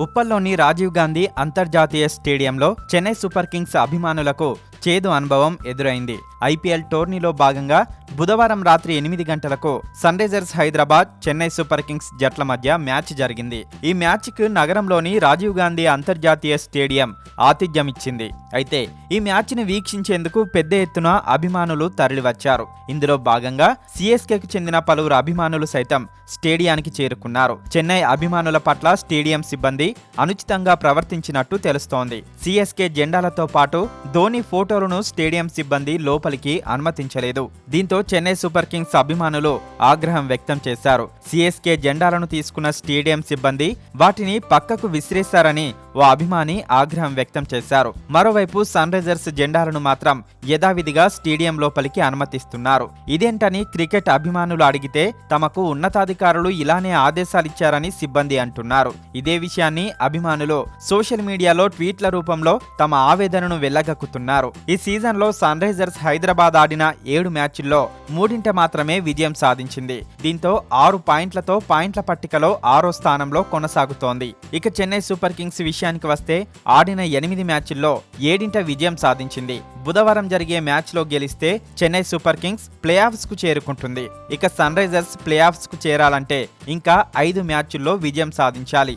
ఉప్పల్లోని రాజీవ్ గాంధీ అంతర్జాతీయ స్టేడియంలో Chennai Super Kings అభిమానులకు చేదు అనుభవం ఎదురైంది. ఐపీఎల్ టోర్నీలో భాగంగా బుధవారం రాత్రి ఎనిమిది గంటలకు Sunrisers Hyderabad Chennai Super Kings జట్ల మధ్య మ్యాచ్ జరిగింది. ఈ మ్యాచ్కు నగరంలోని రాజీవ్ గాంధీ అంతర్జాతీయ స్టేడియం ఆతిథ్యం ఇచ్చింది అయితే ఈ మ్యాచ్ని వీక్షించేందుకు పెద్ద ఎత్తున అభిమానులు తరలివచ్చారు. ఇందులో భాగంగా సిఎస్కేకు చెందిన పలువురు అభిమానులు సైతం స్టేడియానికి చేరుకున్నారు. చెన్నై అభిమానుల పట్ల స్టేడియం సిబ్బంది అనుచితంగా ప్రవర్తించినట్టు తెలుస్తోంది. సిఎస్కే జెండాలతో పాటు ధోని ఫోటోలను స్టేడియం సిబ్బంది లోపలికి అనుమతించలేదు. దీంతో చెన్నై సూపర్ కింగ్స్ అభిమానులు ఆగ్రహం వ్యక్తం చేశారు. సిఎస్కే జెండాలను తీసుకున్న స్టేడియం సిబ్బంది వాటిని పక్కకు విసిరేశారని ఓ అభిమాని ఆగ్రహం వ్యక్తం చేశారు. మరోవైపు సన్ రైజర్స్ జెండాలను మాత్రం యథావిధిగా స్టేడియం లోపలికి అనుమతిస్తున్నారు. ఇదేంటని క్రికెట్ అభిమానులు అడిగితే తమకు ఉన్నతాధికారులు ఇలానే ఆదేశాలిచ్చారని సిబ్బంది అంటున్నారు. ఇదే విషయాన్ని అభిమానులు సోషల్ మీడియాలో ట్వీట్ల రూపంలో తమ ఆవేదనను వెళ్ళగక్కుతున్నారు. ఈ సీజన్లో సన్ రైజర్స్ హైదరాబాద్ ఆడిన ఏడు మ్యాచ్ల్లో మూడింట మాత్రమే విజయం సాధించింది. దీంతో ఆరు పాయింట్లతో పాయింట్ల పట్టికలో ఆరో స్థానంలో కొనసాగుతోంది. ఇక చెన్నై సూపర్ కింగ్స్ విషయానికి వస్తే ఆడిన ఎనిమిది మ్యాచ్ల్లో ఏడింట విజయం సాధించింది. బుధవారం జరిగే మ్యాచ్లో గెలిస్తే చెన్నై సూపర్ కింగ్స్ ప్లే కు చేరుకుంటుంది. ఇక సన్ రైజర్స్ ప్లే కు చేరాలంటే ఇంకా ఐదు మ్యాచ్ల్లో విజయం సాధించాలి.